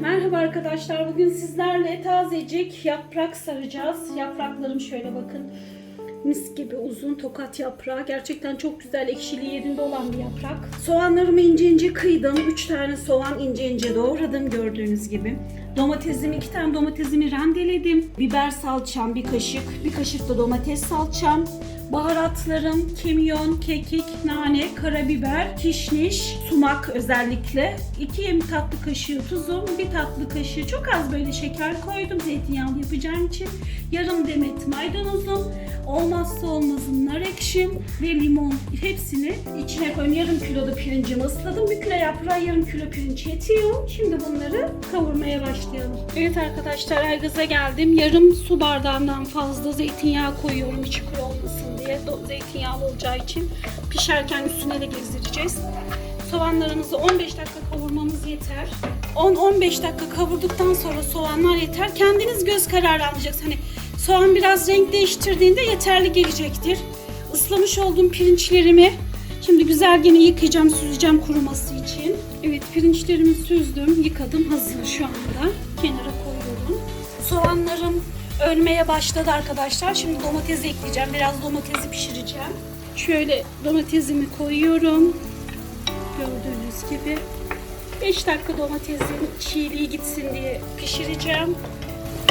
Merhaba arkadaşlar. Bugün sizlerle tazecik yaprak saracağız. Yapraklarım şöyle bakın. Mis gibi uzun tokat yaprağı. Gerçekten çok güzel ekşiliği yerinde olan bir yaprak. Soğanlarımı ince ince kıydım. 3 tane soğan ince ince doğradım gördüğünüz gibi. Domatesimi, iki tane domatesimi rendeledim. Biber salçam bir kaşık, bir kaşık da domates salçam. Baharatlarım kimyon, kekik, nane, karabiber, kişniş, sumak özellikle. 2 yemek tatlı kaşığı tuzum, bir tatlı kaşığı çok az böyle şeker koydum zeytinyağlı yapacağım için. Yarım demet maydanozum, olmazsa olmazım nar ekşim ve limon hepsini içine koydum. Yarım kilo da pirincimi ısladım. Bir kilo yaprağa yarım kilo pirinç yetiyor. Şimdi bunları kavurmaya başlayalım. Evet arkadaşlar aygıza geldim. Yarım su bardağından fazla zeytinyağı koyuyorum içi kuru olmasın diye. Zeytinyağlı olacağı için pişerken üstüne de gezdireceğiz. Soğanlarımızı 15 dakika kavurmamız yeter. 10-15 dakika kavurduktan sonra soğanlar yeter. Kendiniz göz kararı anlayacaksınız. Hani soğan biraz renk değiştirdiğinde yeterli gelecektir. Islamış olduğum pirinçlerimi şimdi güzel gene yıkayacağım, süzeceğim kuruması için. Evet pirinçlerimi süzdüm, yıkadım. Hazır şu anda. Kenara koyuyorum. Soğanlarım ölmeye başladı arkadaşlar. Şimdi domates ekleyeceğim. Biraz domatesi pişireceğim. Şöyle domatesimi koyuyorum. Gördüğünüz gibi 5 dakika domatesin çiğliği gitsin diye pişireceğim.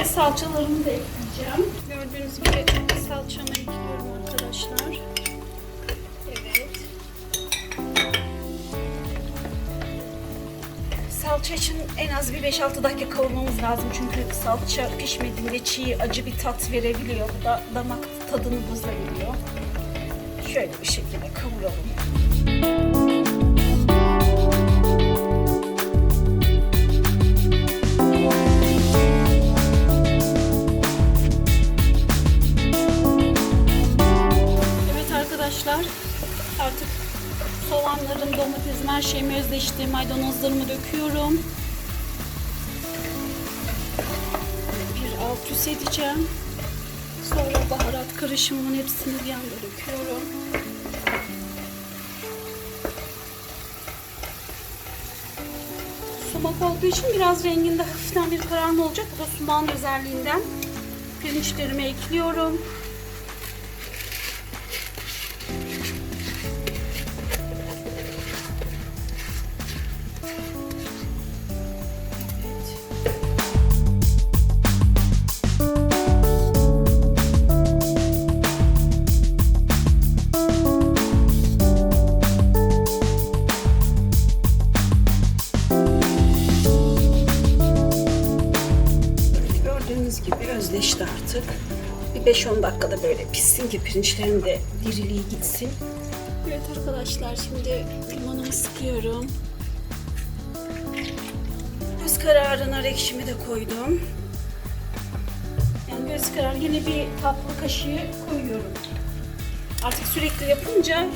Salçalarımı da ekleyeceğim. Gördüğünüz gibi salçamı ekliyorum arkadaşlar. Salça için en az bir 5-6 dakika kavurmamız lazım. Çünkü salça pişmediğinde çiğ acı bir tat verebiliyor. Bu da damak tadını bozabiliyor. Şöyle bir şekilde kavuralım. Evet arkadaşlar artık soğanlarım, domatesim, her şeyimi özleşti. Maydanozlarımı döküyorum. Bir alt üst edeceğim. Sonra baharat karışımının hepsini bir anda döküyorum. Sumak olduğu için biraz renginde hafiften bir kararma olacak. Bu da sumağın özelliğinden. Pirinçlerimi ekliyorum. Özleşti artık. Bir 5-10 dakikada böyle pişsin ki pirinçlerin de diriliği gitsin. Evet arkadaşlar şimdi limonumu sıkıyorum. Göz kararı nar ekşimi de koydum. Yani göz kararı yine bir tatlı kaşığı koyuyorum. Artık sürekli yapınca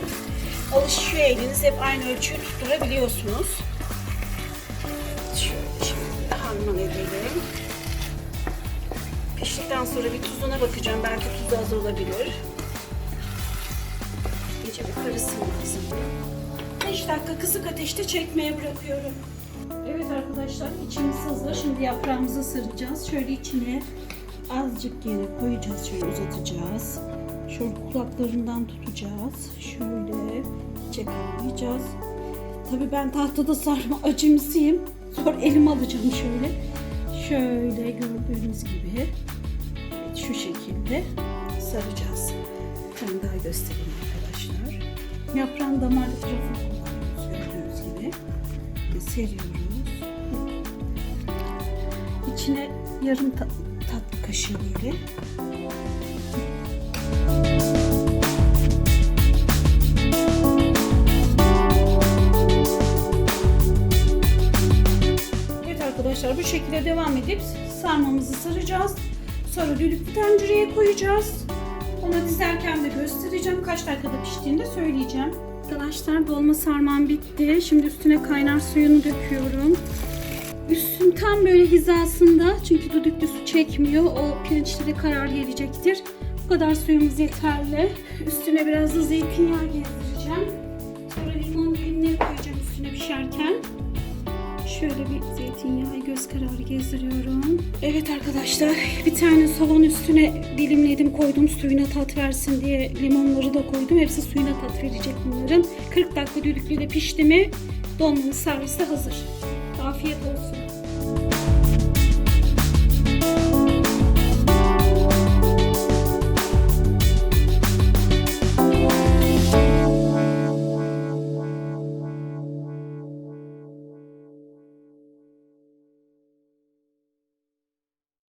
alışıyor eliniz. Hep aynı ölçüyü tutturabiliyorsunuz. Sonra bir tuzuna bakacağım. Belki tuzu az olabilir. İyice bir karışsın lazım. 5 dakika kısık ateşte çekmeye bırakıyorum. Evet arkadaşlar içimiz hazır. Şimdi yaprağımızı sıracağız. Şöyle içine azıcık yere koyacağız. Şöyle uzatacağız. Şöyle kulaklarından tutacağız. Şöyle kavrayacağız. Tabii ben tahtada sarma acemisiyim. Sonra elime alacağım şöyle. Şöyle gördüğünüz gibi şu şekilde saracağız. Bir tane daha göstereyim arkadaşlar. Yaprağın damarlı tarafını kullanıyoruz gördüğünüz gibi. Ve seriyoruz. İçine yarım ta- tatlı kaşığı böyle arkadaşlar bu şekilde devam edip sarmamızı saracağız. Sonra düdüklü tencereye koyacağız. Onu dizerken de göstereceğim. Kaç dakikada piştiğini de söyleyeceğim. Arkadaşlar dolma sarmam bitti. Şimdi üstüne kaynar suyunu döküyorum. Üstün tam böyle hizasında çünkü düdüklü su çekmiyor. O pirinçleri karar gelecektir. Bu kadar suyumuz yeterli. Üstüne biraz da zeytinyağı gezdireceğim. Sonra limon dilimleri koyacağım üstüne pişerken. Şöyle bir zeytinyağı göz kararı gezdiriyorum. Evet arkadaşlar bir tane soğan üstüne dilimledim koydum suyuna tat versin diye limonları da koydum. Hepsi suyuna tat verecek bunların. 40 dakika düdüklüde pişti mi dolmanın servisi hazır. Afiyet olsun.